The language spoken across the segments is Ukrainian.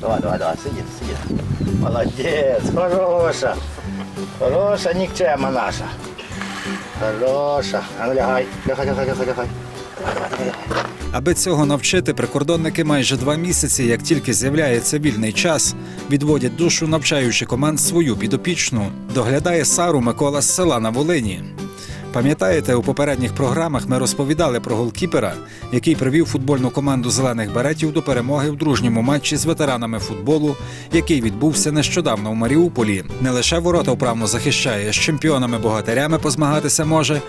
Давай, давай, давай, сиди, сиди. Молодець, хороша. Хороша нікчема наша. Хороша. А ну лягай, лягай, лягай, лягай, лягай. Аби цього навчити, прикордонники майже два місяці, як тільки з'являється вільний час, відводять душу, навчаючи команд свою підопічну. Доглядає Сару Микола з села на Волині. Пам'ятаєте, у попередніх програмах ми розповідали про голкіпера, який привів футбольну команду зелених беретів до перемоги в дружньому матчі з ветеранами футболу, який відбувся нещодавно у Маріуполі. Не лише ворота вправно захищає, з чемпіонами-богатирями позмагатися може,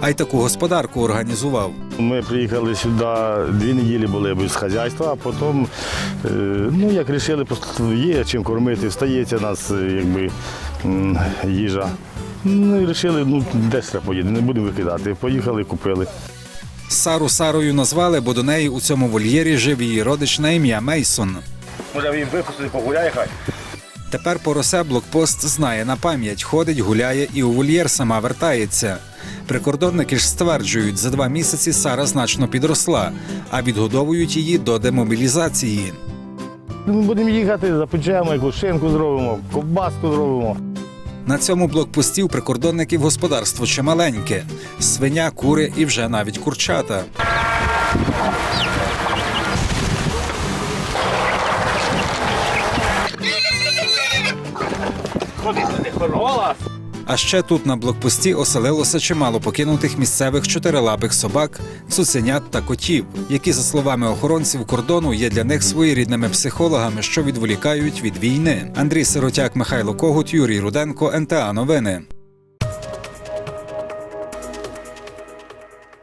а й таку господарку організував. Ми приїхали сюди, дві неділі були без хазяйства, а потім, е, ну як вирішили, є чим кормити, стається нас е, якби їжа. Ну і вирішили, ну десь треба поїде, не будемо викидати. Поїхали, купили. Сару Сарою назвали, бо до неї у цьому вольєрі жив її родич на ім'я Мейсон. Може він випустити, погуляє хай. Тепер поросе блокпост знає на пам'ять, ходить, гуляє і у вольєр сама вертається. Прикордонники ж стверджують, за два місяці Сара значно підросла, а відгодовують її до демобілізації. Ми будемо їхати, запечемо, якусь шинку зробимо, ковбаску зробимо. На цьому блокпості у прикордонників господарство чималеньке: свиня, кури і вже навіть курчата. Ходи сюди, голос. А ще тут на блокпості оселилося чимало покинутих місцевих чотирилапих собак, цуценят та котів, які, за словами охоронців кордону, є для них своєрідними психологами, що відволікають від війни. Андрій Сиротяк, Михайло Когут, Юрій Руденко, НТА Новини.